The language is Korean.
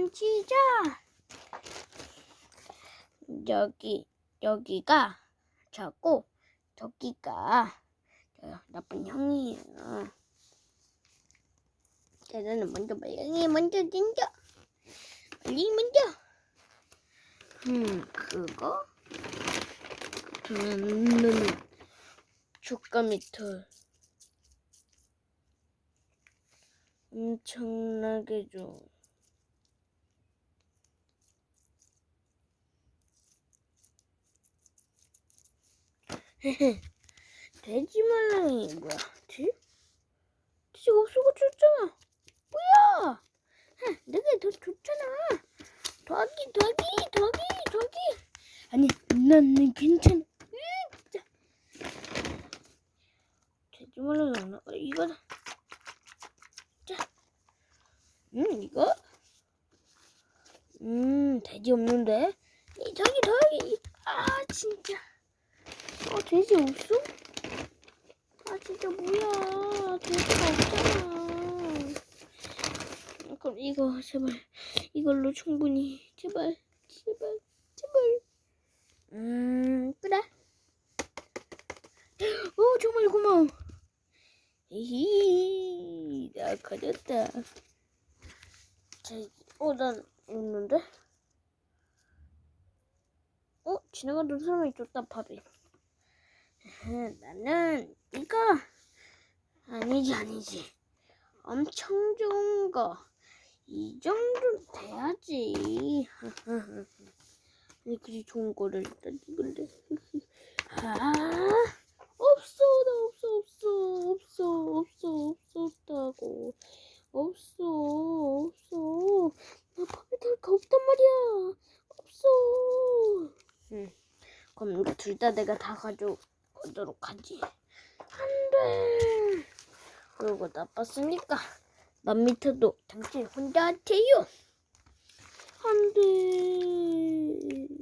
만지자. 여기 여기가 저고 저기가 저 나쁜 형이에요. 저는 먼저 빨리 먼저 딘져. 빨리 먼저. 음 그거 저는 촉감이 털 엄청나게 좋 돼지 말랑이 뭐야? 돼지? 돼지가 없어졌잖아. 뭐야? 헤, 내가 더 좋잖아. 더하기 더하기 더하기 더하기. 아니 나는 괜찮아. 으, 진짜. 돼지 말랑이 안 나가. 이거다. 자. 음 이거? 음 돼지 없는데? 이 더하기 더하기. 없어? 아, 진짜 뭐야. 돼지가 없잖아. 아, 그럼 이거, 제발. 이걸로 충분히. 제발, 제발, 제발. 음, 그래. 오, 정말 고마워. 히히, 나 가졌다. 자, 어, 난 없는데? 어, 지나가던 사람이 줬다, 밥이. 나는 이거 아니지 아니지. 엄청 좋은 거. 이 정도 돼야지. 아니 그리 좋은 거를 일단 찍을래 아 없어 나 없어 없어 없어 없어 없었다고. 없어 없어. 나 달거 없단 말이야. 없어. 응. 그럼 둘 다 내가 다 가져 오도록 하지. 안 돼. 그러고 나빴으니까 만 미터도 당신 혼자 하세요. 안 돼. 굴.